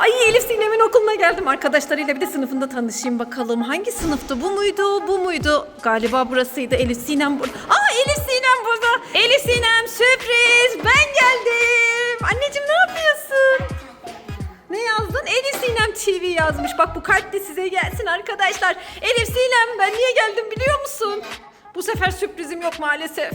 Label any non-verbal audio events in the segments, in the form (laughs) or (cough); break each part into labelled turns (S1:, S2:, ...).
S1: Ay Elif Sinem'in okuluna geldim. Arkadaşlarıyla bir de sınıfında tanışayım bakalım. Hangi sınıftı? Bu muydu? Bu muydu? Galiba burasıydı. Elif Sinem burada. Aa Elif Sinem burada. Elif Sinem sürpriz. Ben geldim. Anneciğim ne yapıyorsun? Ne yazdın? Elif Sinem TV yazmış. Bak bu kart de size gelsin arkadaşlar. Elif Sinem ben niye geldim biliyor musun? Bu sefer sürprizim yok maalesef.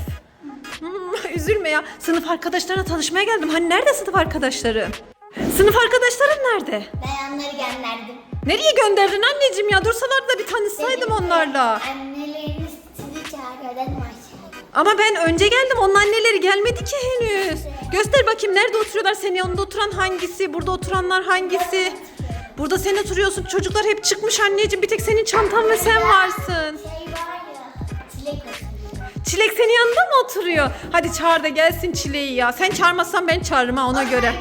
S1: Hmm, üzülme ya. Sınıf arkadaşlarına tanışmaya geldim. Hani nerede sınıf arkadaşların? Sınıf arkadaşların nerede?
S2: Ben onları gönderdim.
S1: Nereye gönderdin anneciğim ya? Dursalar da bir tanışsaydım onlarla.
S2: Anneleriniz sizi çağırıyor dedim aşağıya.
S1: Ama ben önce geldim. Onun anneleri gelmedi ki henüz. Göster bakayım nerede oturuyorlar? Senin yanında oturan hangisi? Burada oturanlar hangisi? Burada sen oturuyorsun. Çocuklar hep çıkmış anneciğim. Bir tek senin çantan ve sen varsın.
S2: Şey var ya, çilek oturuyor.
S1: Çilek senin yanında mı oturuyor? Hadi çağır da gelsin Çilek'i ya. Sen çağırmazsan ben çağırırım ha ona göre.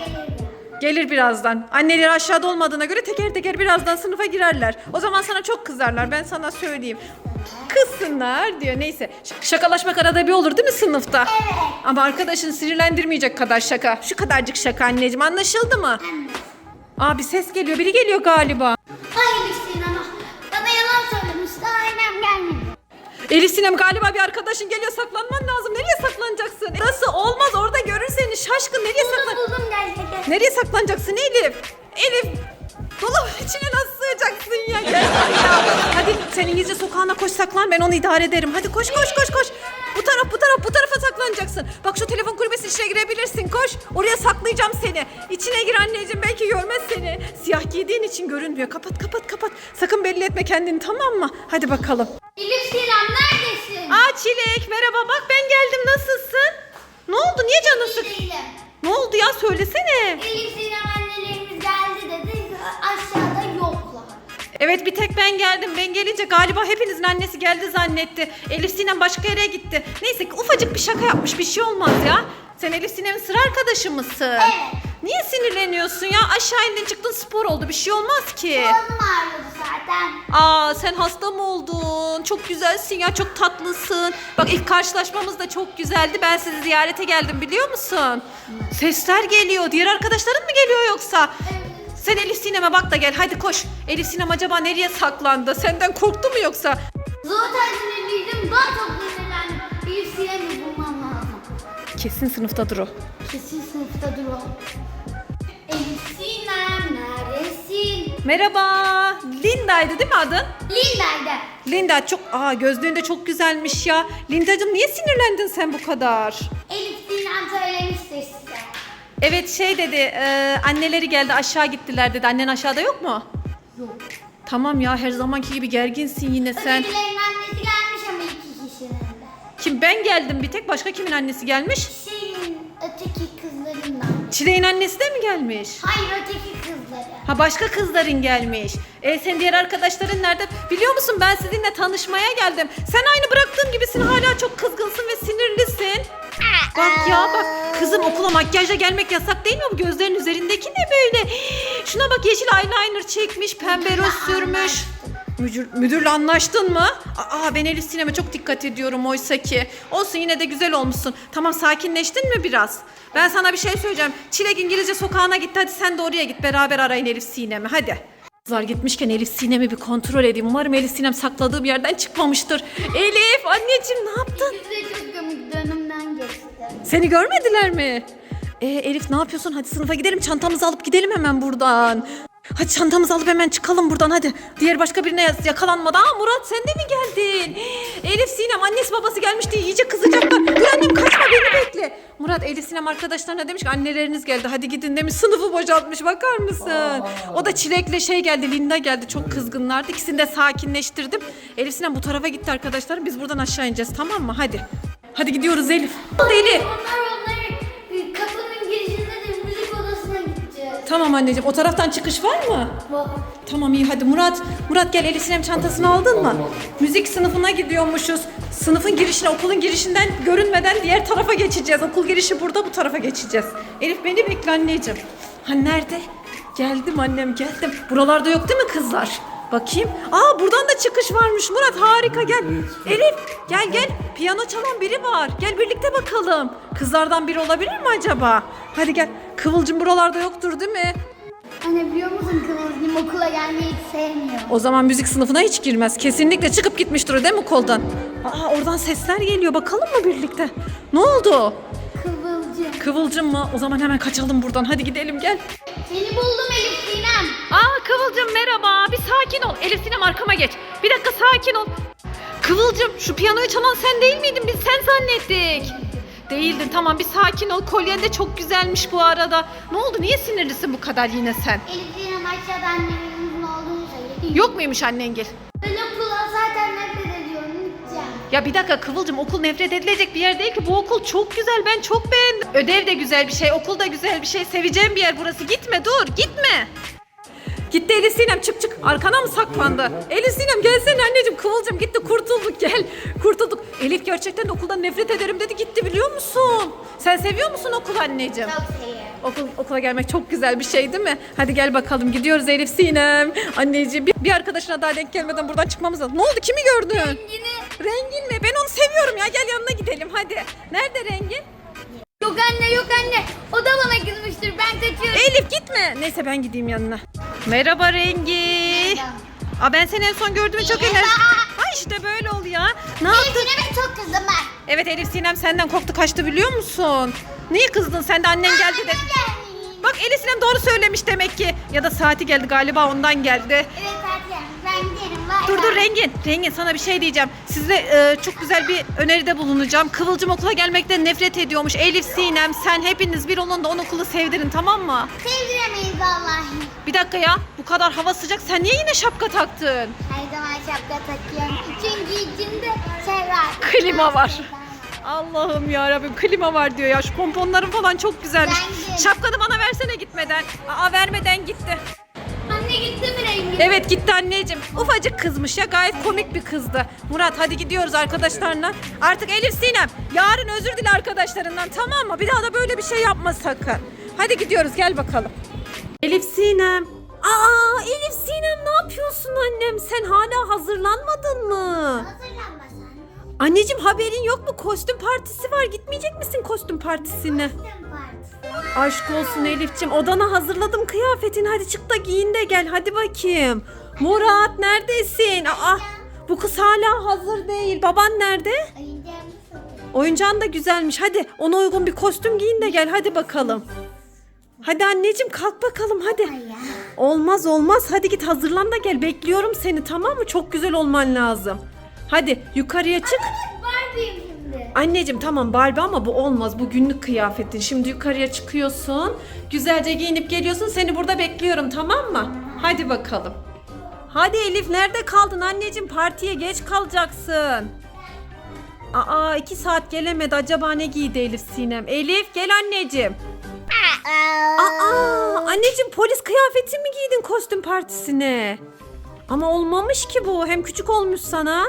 S1: Gelir birazdan. Anneleri aşağıda olmadığına göre teker teker birazdan sınıfa girerler. O zaman sana çok kızarlar ben sana söyleyeyim. Kızsınlar diyor neyse. Ş- şakalaşmak arada bir olur değil mi sınıfta?
S2: Evet.
S1: Ama arkadaşını sinirlendirmeyecek kadar şaka. Şu kadarcık şaka anneciğim anlaşıldı mı? Aa bir ses geliyor biri geliyor galiba.
S2: Hayır
S1: Elif Sinem galiba bir arkadaşın geliyor saklanman lazım. Nereye saklanacaksın? Nasıl olmaz orada görür seni şaşkın nereye saklan?
S2: Buldum buldum gerçekten.
S1: Nereye saklanacaksın Elif? Elif dolap içine nasıl sığacaksın ya? Gel ya. Hadi sen İngilizce sokağına koş saklan ben onu idare ederim. Hadi koş koş koş koş. Bu taraf bu taraf bu tarafa saklanacaksın. Bak şu telefon kulübesinin içine girebilirsin koş. Oraya saklayacağım seni. İçine gir anneciğim belki görmez seni. Siyah giydiğin için görünmüyor. Kapat kapat kapat. Sakın belli etme kendini tamam mı? Hadi bakalım.
S2: Elif Sinem neredesin?
S1: Aa Çilek merhaba bak ben geldim nasılsın? Ne oldu niye canın sık?
S2: Değilim.
S1: Ne oldu ya söylesene.
S2: Elif Sinem annelerimiz geldi. Aşağıda yoklar.
S1: Evet bir tek ben geldim. Ben gelince galiba hepinizin annesi geldi zannetti. Elif Sinem başka yere gitti. Neyse ufacık bir şaka yapmış bir şey olmaz ya. Sen Elif Sinem'in sıra arkadaşı mısın?
S2: Evet.
S1: Niye sinirleniyorsun ya? Aşağı indin çıktın spor oldu bir şey olmaz ki.
S2: Boğazım ağrıyordu zaten.
S1: Aa sen hasta mı oldun? Çok güzelsin ya çok tatlısın. Bak ilk karşılaşmamız da çok güzeldi. Ben sizi ziyarete geldim biliyor musun? Sesler geliyor. Diğer arkadaşların mı geliyor yoksa? Sen Elif Sinem'e bak da gel hadi koş. Elif Sinem acaba nereye saklandı? Senden korktu mu yoksa?
S2: Zaten sinirliydim. Daha çok sinirlendim. Elif Sinem'i bulmam lazım.
S1: Kesin sınıftadır o.
S2: Kesin sınıfta dur o. Elif Sinem neredesin?
S1: Merhaba. Linda'ydı değil mi adın?
S2: Linda'ydı.
S1: Linda çok aa gözlüğün de çok güzelmiş ya. Linda'cığım niye sinirlendin sen bu kadar?
S2: Elif Sinem söylemiştir size.
S1: Evet şey dedi e, anneleri geldi aşağı gittiler dedi. Annen aşağıda yok mu?
S2: Yok.
S1: Tamam ya her zamanki gibi gerginsin yine sen.
S2: Ötekilerin annesi gelmiş ama iki kişinin de.
S1: Kim ben geldim bir tek başka kimin annesi gelmiş?
S2: Şeyin öteki kızlarından.
S1: Çileğin annesi de mi gelmiş?
S2: Hayır öteki kızları.
S1: Ha başka kızların gelmiş. E sen diğer arkadaşların nerede? Biliyor musun ben sizinle tanışmaya geldim. Sen aynı bıraktığım gibisin hala çok kızgınsın ve sinirlisin. Bak ya bak kızım okula makyajla gelmek yasak değil mi? Bu gözlerin üzerindeki ne böyle? Şuna bak yeşil eyeliner çekmiş, pembe röz sürmüş. Müdür, müdürle anlaştın mı? Aa ben Elif Sinem'e çok dikkat ediyorum oysa ki. Olsun yine de güzel olmuşsun. Tamam sakinleştin mi biraz? Ben sana bir şey söyleyeceğim. Çilek İngilizce sokağına gitti. Hadi sen de oraya git. Beraber arayın Elif Sinem'i. Hadi. Kızlar gitmişken Elif Sinem'i bir kontrol edeyim. Umarım Elif Sinem sakladığım yerden çıkmamıştır. Elif anneciğim ne yaptın?
S2: Size çok komik.
S1: Seni görmediler mi? Ee, Elif ne yapıyorsun? Hadi sınıfa gidelim. Çantamızı alıp gidelim hemen buradan. Hadi çantamızı alıp hemen çıkalım buradan hadi. Diğer başka birine yakalanmadan. Aa Murat sen de mi geldin? Elif Sinem annesi babası gelmiş diye iyice kızacaklar. Dur annem kaçma beni bekle. Murat Elif Sinem arkadaşlarına demiş ki anneleriniz geldi hadi gidin demiş. Sınıfı boşaltmış bakar mısın? O da Çilek'le şey geldi Linda geldi çok kızgınlardı. İkisini de sakinleştirdim. Elif Sinem bu tarafa gitti arkadaşlar. Biz buradan aşağı ineceğiz tamam mı? Hadi. Hadi gidiyoruz Elif. Elif.
S2: Onlar onları e, kapının girişinde de müzik odasına gideceğiz.
S1: Tamam anneciğim o taraftan çıkış var mı? Tamam iyi hadi Murat. Murat gel Elif Sinem çantasını aldın mı? Müzik sınıfına gidiyormuşuz. Sınıfın girişine okulun girişinden görünmeden diğer tarafa geçeceğiz. Okul girişi burada bu tarafa geçeceğiz. Elif beni bekle anneciğim. Ha nerede? Geldim annem geldim. Buralarda yok değil mi kızlar? Bakayım. Aa buradan da çıkış varmış Murat harika gel. Elif gel gel. Piyano çalan biri var. Gel birlikte bakalım. Kızlardan biri olabilir mi acaba? Hadi gel. Kıvılcım buralarda yoktur değil mi?
S2: Anne biliyor musun Benim okula gelmeyi hiç sevmiyor.
S1: O zaman müzik sınıfına hiç girmez. Kesinlikle çıkıp gitmiştir o değil mi koldan? Aa oradan sesler geliyor. Bakalım mı birlikte? Ne oldu?
S2: Kıvılcım.
S1: Kıvılcım mı? O zaman hemen kaçalım buradan. Hadi gidelim gel.
S2: Seni buldum Elif Sinem.
S1: Aa Kıvılcım merhaba. Bir sakin ol. Elif Sinem arkama geç. Bir dakika sakin ol. Kıvılcım şu piyanoyu çalan sen değil miydin? Biz sen zannettik. Değildin tamam bir sakin ol. Kolyen de çok güzelmiş bu arada. Ne oldu? Niye sinirlisin bu kadar yine sen?
S2: Elif Sinem aşağıda annemizin olduğunu söyledi.
S1: Yok muymuş annengil?
S2: Ben okula zaten nefret ediyorum. Gideceğim.
S1: Ya bir dakika Kıvılcım okul nefret edilecek bir yer değil ki. Bu okul çok güzel. Ben çok beğendim. Ödev de güzel bir şey. Okul da güzel bir şey. Seveceğim bir yer burası. Gitme dur. Gitme. Gitti Elif Sinem çık çık. Arkana mı saklandı? Elif Sinem gelsene anneciğim. Kıvılcım gitti kurtulduk gel. Kurtulduk. Elif gerçekten de okuldan nefret ederim dedi gitti biliyor musun? Sen seviyor musun okul anneciğim?
S2: Çok seviyorum.
S1: Okul, okula gelmek çok güzel bir şey değil mi? Hadi gel bakalım gidiyoruz Elif Sinem. Anneciğim bir, bir arkadaşına daha denk gelmeden buradan çıkmamız lazım. Ne oldu kimi gördün?
S2: Yine
S1: Rengin mi? Ben onu seviyorum ya. Gel yanına gidelim hadi. Nerede Rengin?
S2: Yok anne yok anne. O da bana kızmıştır. Ben kaçıyorum.
S1: Elif gitme. Neyse ben gideyim yanına. Merhaba Rengi. Aa ben seni en son gördüğümde çok
S2: Merhaba.
S1: enerjik. Ha işte böyle oldu ya. Ne yaptın?
S2: Sinem'e çok kızdım ben.
S1: Evet Elif Sinem senden korktu kaçtı biliyor musun? Niye kızdın sen de annen geldi.
S2: Gelmeyin.
S1: Bak Elif Sinem doğru söylemiş demek ki. Ya da saati geldi galiba ondan geldi.
S2: Evet Bay
S1: Dur dur Rengin. Rengin sana bir şey diyeceğim. Size e, çok güzel bir öneride bulunacağım. Kıvılcım okula gelmekten nefret ediyormuş. Elif, Sinem, sen hepiniz bir olun da on okulu sevdirin tamam mı?
S2: Sevdiremeyiz vallahi.
S1: Bir dakika ya. Bu kadar hava sıcak. Sen niye yine şapka taktın?
S2: Her zaman şapka takıyorum. Çünkü içinde şey var.
S1: Klima var. Allah'ım ya Rabbim klima var diyor ya. Şu pomponların falan çok güzelmiş. Şapkanı bana versene gitmeden. Aa vermeden gitti. Evet gitti anneciğim. Ufacık kızmış ya gayet komik bir kızdı. Murat hadi gidiyoruz arkadaşlarına. Artık Elif Sinem yarın özür dile arkadaşlarından tamam mı? Bir daha da böyle bir şey yapma sakın. Hadi gidiyoruz gel bakalım. Elif Sinem. Aa Elif Sinem ne yapıyorsun annem? Sen hala hazırlanmadın mı?
S2: Hazırlanma sen.
S1: Anneciğim haberin yok mu? Kostüm partisi var. Gitmeyecek misin kostüm partisine?
S2: Kostüm.
S1: Aşk olsun Elif'ciğim. Odana hazırladım kıyafetini. Hadi çık da giyin de gel. Hadi bakayım. Murat neredesin? Aa, bu kız hala hazır değil. Baban nerede? Oyuncağın da güzelmiş. Hadi ona uygun bir kostüm giyin de gel. Hadi bakalım. Hadi anneciğim kalk bakalım hadi. Olmaz olmaz. Hadi git hazırlan da gel. Bekliyorum seni tamam mı? Çok güzel olman lazım. Hadi yukarıya çık.
S2: Barbie'yim
S1: Anneciğim tamam Barbie ama bu olmaz. Bu günlük kıyafetin. Şimdi yukarıya çıkıyorsun. Güzelce giyinip geliyorsun. Seni burada bekliyorum tamam mı? Hadi bakalım. Hadi Elif nerede kaldın anneciğim? Partiye geç kalacaksın. Aa iki saat gelemedi. Acaba ne giydi Elif Sinem? Elif gel anneciğim. Aa anneciğim polis kıyafeti mi giydin kostüm partisine? Ama olmamış ki bu. Hem küçük olmuş sana.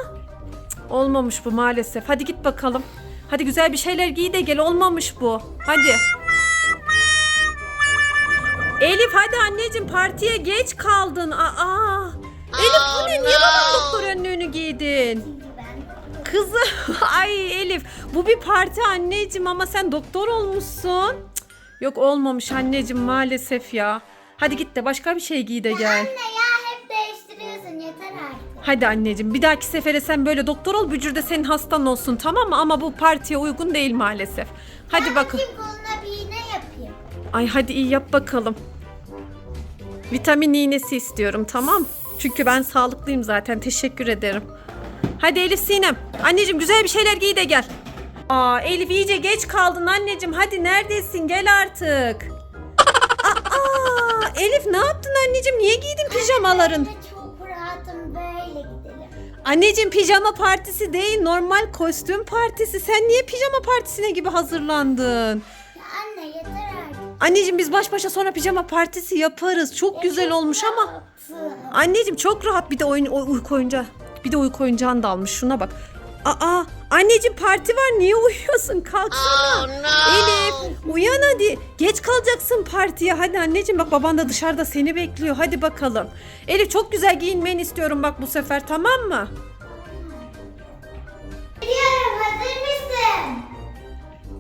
S1: Olmamış bu maalesef. Hadi git bakalım. Hadi güzel bir şeyler giy de gel. Olmamış bu. Hadi. Elif hadi anneciğim partiye geç kaldın. Aa. Elif bu ne? Niye babam doktor önlüğünü giydin? Kızı (laughs) ay Elif bu bir parti anneciğim ama sen doktor olmuşsun. Cık, Yok olmamış anneciğim maalesef ya. Hadi git de başka bir şey giy de gel.
S2: Anne
S1: Hadi anneciğim bir dahaki sefere sen böyle doktor ol bücür de senin hastan olsun tamam mı? Ama bu partiye uygun değil maalesef. Hadi bakın.
S2: bakayım koluna bir iğne yapayım.
S1: Ay hadi iyi yap bakalım. Vitamin iğnesi istiyorum tamam. Çünkü ben sağlıklıyım zaten teşekkür ederim. Hadi Elif Sinem. Anneciğim güzel bir şeyler giy de gel. Aa Elif iyice geç kaldın anneciğim. Hadi neredesin gel artık. Aa Elif ne yaptın anneciğim? Niye giydin pijamaların?
S2: Böyle gidelim.
S1: Anneciğim pijama partisi değil normal kostüm partisi. Sen niye pijama partisine gibi hazırlandın?
S2: Ya anne yeter artık.
S1: Anneciğim biz baş başa sonra pijama partisi yaparız. Çok güzel olmuş ama.
S2: Rahatım.
S1: Anneciğim çok rahat bir de oyun uyku oyuncağı. Bir de uyku oyuncağını da almış. Şuna bak. Aa anneciğim parti var. Niye uyuyorsun? Kalksana. Elif uyan hadi. Geç kalacaksın partiye. Hadi anneciğim bak baban da dışarıda seni bekliyor. Hadi bakalım. Elif çok güzel giyinmeni istiyorum bak bu sefer tamam mı?
S2: Biliyorum hazır mısın?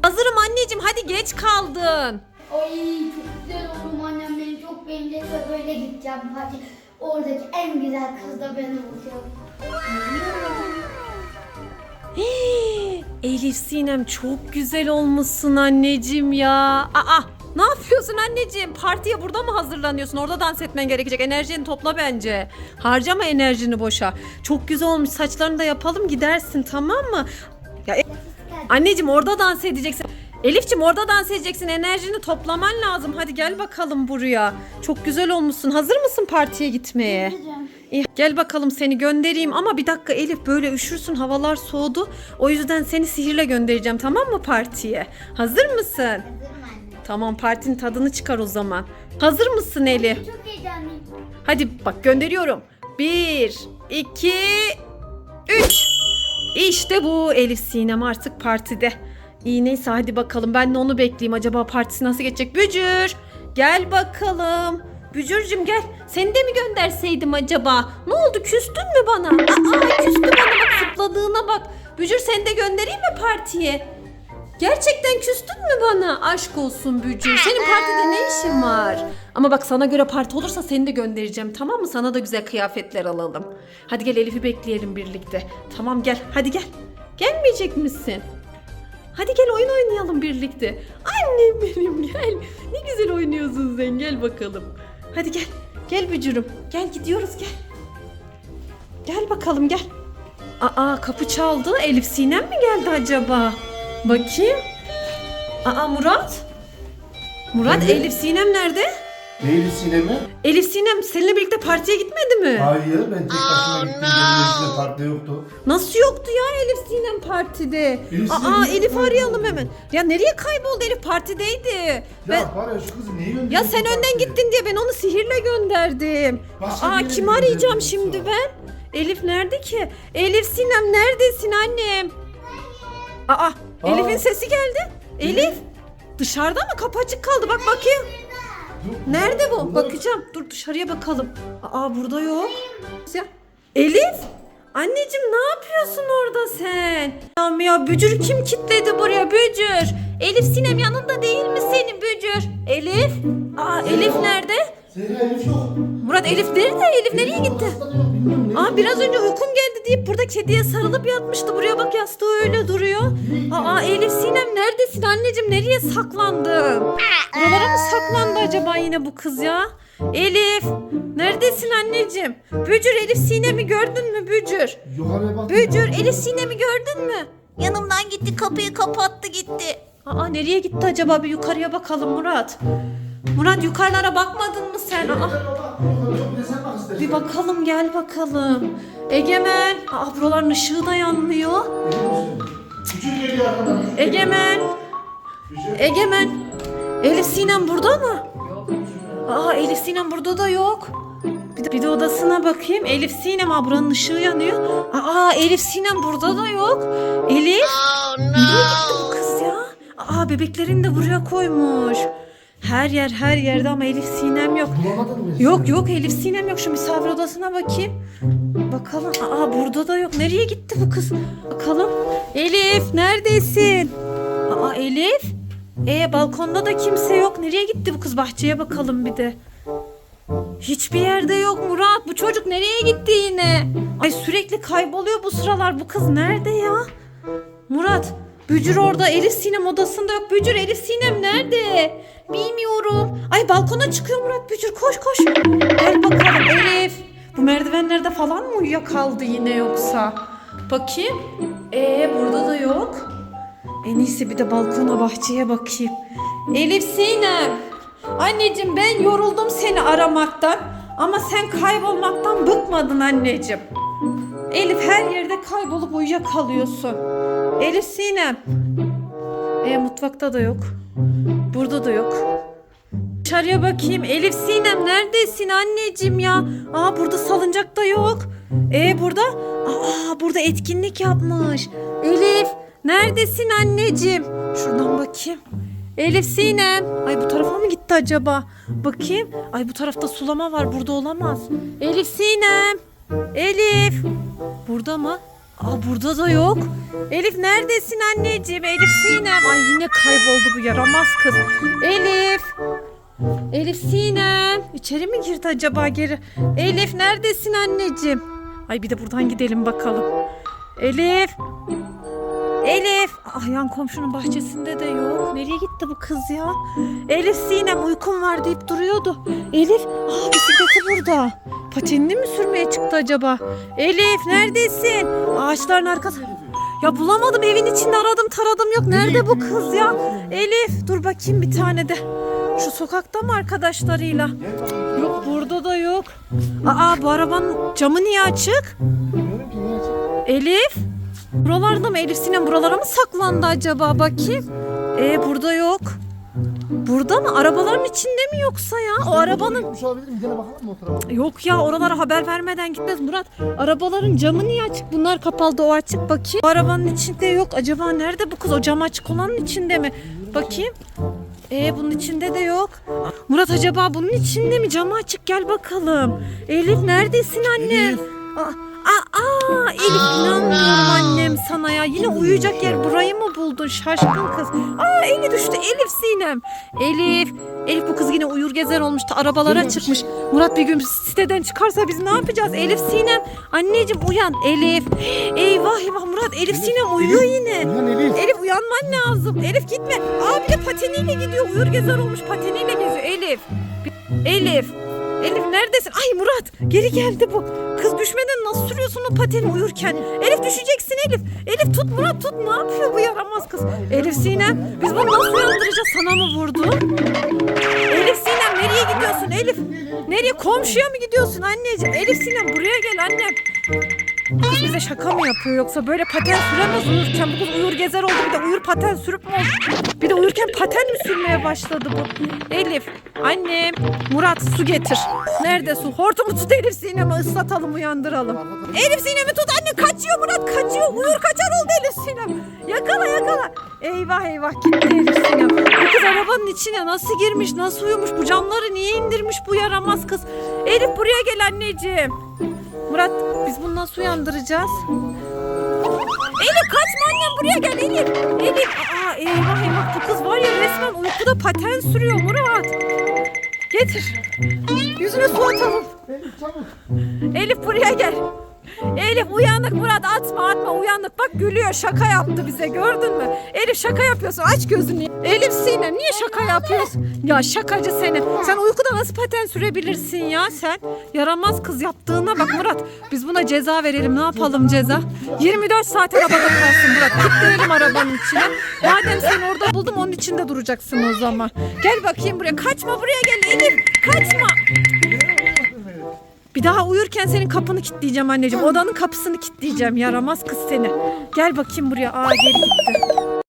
S1: Hazırım anneciğim hadi geç kaldın.
S2: Ay çok güzel oldum annem beni çok de böyle gideceğim parti. Oradaki en güzel kız da benim olacağım.
S1: Elif Sinem çok güzel olmuşsun anneciğim ya. Aa ne yapıyorsun anneciğim? Partiye burada mı hazırlanıyorsun? Orada dans etmen gerekecek. Enerjini topla bence. Harcama enerjini boşa. Çok güzel olmuş. Saçlarını da yapalım gidersin tamam mı? Ya, e- anneciğim orada dans edeceksin. Elifçim orada dans edeceksin. Enerjini toplaman lazım. Hadi gel bakalım buraya. Çok güzel olmuşsun. Hazır mısın partiye gitmeye?
S2: Hazırım.
S1: İyi, gel bakalım seni göndereyim ama bir dakika Elif böyle üşürsün havalar soğudu. O yüzden seni sihirle göndereceğim tamam mı partiye? Hazır mısın?
S2: Hazırım anne.
S1: Tamam partinin tadını çıkar o zaman. Hazır mısın Elif?
S2: Çok heyecanlıyım.
S1: Hadi bak gönderiyorum. Bir, iki, üç. İşte bu Elif Sinem artık partide. İyi neyse hadi bakalım ben de onu bekleyeyim. Acaba partisi nasıl geçecek? Bücür gel bakalım. Bücürcüm gel. Seni de mi gönderseydim acaba? Ne oldu küstün mü bana? Aa küstü bana bak zıpladığına bak. Bücür seni de göndereyim mi partiye? Gerçekten küstün mü bana? Aşk olsun Bücür. Senin partide ne işin var? Ama bak sana göre parti olursa seni de göndereceğim tamam mı? Sana da güzel kıyafetler alalım. Hadi gel Elif'i bekleyelim birlikte. Tamam gel hadi gel. Gelmeyecek misin? Hadi gel oyun oynayalım birlikte. Annem benim gel. Ne güzel oynuyorsun sen gel bakalım. Hadi gel. Gel Bücür'üm. Gel gidiyoruz gel. Gel bakalım gel. Aa kapı çaldı. Elif Sinem mi geldi acaba? Bakayım. Aa Murat. Murat. Elif Sinem nerede?
S3: Neyli sinema?
S1: Elif Sinem seninle birlikte partiye gitmedi mi?
S3: Hayır ben tek başıma gittim. Benim içinde partide yoktu.
S1: Nasıl yoktu ya Elif Sinem partide?
S3: Elif
S1: Aa
S3: Sinem
S1: Elif
S3: kayboldu.
S1: arayalım hemen. Ya nereye kayboldu Elif partideydi. Ben-
S3: Ya var ya şu kızı niye gönderdin?
S1: Ya sen önden
S3: partiye?
S1: gittin diye ben onu sihirle gönderdim.
S3: Başka
S1: Aa
S3: birine
S1: kimi arayacağım
S3: gönderdin
S1: şimdi
S3: yoksa?
S1: ben? Elif nerede ki? Elif Sinem neredesin annem? Aa, Elif'in sesi geldi. Elif dışarıda mı? Kapı açık kaldı. Bak bakayım. Nerede bu? Bakacağım. Dur dışarıya bakalım. Aa burada yok. Ya, Elif? Anneciğim ne yapıyorsun orada sen? Ya, ya Bücür kim kitledi buraya Bücür? Elif Sinem yanında değil mi senin Bücür? Elif? Aa Elif nerede?
S3: Zehra Elif yok.
S1: Murat Elif nerede? Elif nereye gitti?
S3: Hasta bilmiyorum
S1: Aa biraz önce uykum geldi deyip burada kediye sarılıp yatmıştı. Buraya bak yastığı öyle duruyor. Aa Elif Sinem neredesin anneciğim? Nereye saklandın? Buralara mı saklandı acaba yine bu kız ya? Elif neredesin anneciğim? Bücür Elif Sinem'i gördün mü Bücür?
S3: Yukarıya bak.
S1: Bücür Elif Sinem'i gördün mü? Yanımdan gitti kapıyı kapattı gitti. Aa nereye gitti acaba bir yukarıya bakalım Murat. Murat yukarılara bakmadın mı sen? Aa,
S3: bir
S1: bakalım gel bakalım. Egemen. Aa buraların ışığı da yanmıyor. Egemen. Egemen. Elif Sinem burada mı? Aa Elif Sinem burada da yok. Bir de, bir de odasına bakayım. Elif Sinem aa buranın ışığı yanıyor. Aa Elif Sinem burada da yok. Elif. Nereye gitti bu kız ya? Aa bebeklerini de buraya koymuş. Her yer her yerde ama Elif Sinem yok.
S3: Bulamadın mı?
S1: Yok yok Elif Sinem yok. Şu misafir odasına bakayım. Bakalım. Aa burada da yok. Nereye gitti bu kız? Bakalım. Elif neredesin? Aa Elif. E balkonda da kimse yok. Nereye gitti bu kız? Bahçeye bakalım bir de. Hiçbir yerde yok Murat. Bu çocuk nereye gitti yine? Ay sürekli kayboluyor bu sıralar. Bu kız nerede ya? Murat. Bücür orada. Elif Sinem odasında yok. Bücür Elif Sinem nerede? Bilmiyorum. Ay balkona çıkıyor Murat Bücür. Koş koş. Gel bakalım Elif. Bu merdivenlerde falan mı uyuyakaldı yine yoksa? Bakayım. Ee burada da yok. En iyisi bir de balkona bahçeye bakayım. Elif Sinem. Anneciğim ben yoruldum seni aramaktan. Ama sen kaybolmaktan bıkmadın anneciğim. Elif her yerde kaybolup uyuyakalıyorsun. Elif Sinem. E mutfakta da yok. Burada da yok. Dışarıya bakayım. Elif Sinem neredesin anneciğim ya? Aa burada salıncak da yok. E burada? Aa burada etkinlik yapmış. Elif neredesin anneciğim? Şuradan bakayım. Elif Sinem. Ay bu tarafa mı gitti acaba? Bakayım. Ay bu tarafta sulama var. Burada olamaz. Elif Sinem. Elif. Burada mı? Aa burada da yok. Elif neredesin anneciğim? Elif Sinem. Ay yine kayboldu bu yaramaz kız. Elif. Elif Sinem. İçeri mi girdi acaba geri? Elif neredesin anneciğim? Ay bir de buradan gidelim bakalım. Elif. Elif. Ah yan komşunun bahçesinde de yok. Nereye gitti bu kız ya? Elif Sinem uykum var deyip duruyordu. Elif. Aa bisikleti burada. Patenini mi sürmeye çıktı acaba? Elif neredesin? Ağaçların arkası. Ya bulamadım evin içinde aradım taradım yok. Nerede bu kız ya? Elif dur bakayım bir tane de. Şu sokakta mı arkadaşlarıyla? Yok burada da yok. Aa bu arabanın camı niye açık? Elif. Buralarda mı Elif Sinem buralara mı saklandı acaba bakayım? Ee burada yok. Burada mı? Arabaların içinde mi yoksa ya? O arabanın
S3: Gitmiş olabilir mi? Gene bakalım mı o tarafa?
S1: Yok ya oralara haber vermeden gitmez Murat. Arabaların camı niye açık? Bunlar kapalı o açık bakayım. O arabanın içinde yok. Acaba nerede bu kız? O cam açık olanın içinde mi? Bakayım. Ee bunun içinde de yok. Murat acaba bunun içinde mi? Camı açık gel bakalım. Elif neredesin annem?
S3: Elif.
S1: Aa, aa, aa, Elif inanmıyorum annem sana ya. Yine uyuyacak yer burayı mı buldun şaşkın kız? Aa eli düştü Elif Sinem. Elif. Elif bu kız yine uyur gezer olmuştu. Arabalara çıkmış. Murat bir gün siteden çıkarsa biz ne yapacağız? Elif Sinem. Anneciğim uyan. Elif. Eyvah eyvah Murat Elif Sinem uyuyor yine.
S3: Ulan Elif.
S1: Elif uyanman lazım. Elif gitme. Aa bir de pateniyle gidiyor. Uyur gezer olmuş pateniyle geziyor. Elif. Elif. Elif neredesin? Ay Murat geri geldi bu. Kız düşmeden nasıl sürüyorsun o pateni uyurken? Elif düşeceksin Elif. Elif tut Murat tut. Ne yapıyor bu yaramaz kız? Elif Sinem biz bunu nasıl uyandıracağız? Sana mı vurdu? Elif Sinem nereye gidiyorsun Elif? Nereye? Komşuya mı gidiyorsun anneciğim? Elif Sinem buraya gel annem. Kız bize şaka mı yapıyor yoksa böyle paten süremez uyurken bu kız uyur gezer oldu bir de uyur paten sürüp mü? Bir de uyurken paten mi sürmeye başladı bu? Elif annem Murat su getir. Nerede su? Hortumu tut Elif Sinem'i ıslatalım uyandıralım. Elif Sinem'i tut anne kaçıyor Murat kaçıyor. Uyur kaçar oldu Elif Sinem. Yakala yakala. Eyvah eyvah gitti Elif Sinem. Bu kız arabanın içine nasıl girmiş nasıl uyumuş bu camları niye indirmiş bu yaramaz kız. Elif buraya gel anneciğim. Murat biz bunu nasıl uyandıracağız? Elif kaçma annem buraya gel Elif. Elif aa eyvah eyvah bu kız var ya resmen uykuda paten sürüyor Murat. Getir. Yüzüne su atalım.
S3: Elif çabuk.
S1: Elif buraya gel. Elif uyanık Murat atma atma uyanık bak gülüyor şaka yaptı bize gördün mü? Elif şaka yapıyorsun aç gözünü. Elif Sinem niye şaka yapıyorsun? Ya şakacı seni. Sen uykuda nasıl paten sürebilirsin ya sen? Yaramaz kız yaptığına bak Murat. Biz buna ceza verelim ne yapalım ceza? 24 saat arabada kalsın Murat. Kilitleyelim arabanın içine. Madem seni orada buldum onun içinde duracaksın o zaman. Gel bakayım buraya kaçma buraya gel Elif kaçma. Bir daha uyurken senin kapını kilitleyeceğim anneciğim. Odanın kapısını kilitleyeceğim. Yaramaz kız seni. Gel bakayım buraya. Aa geri gitti.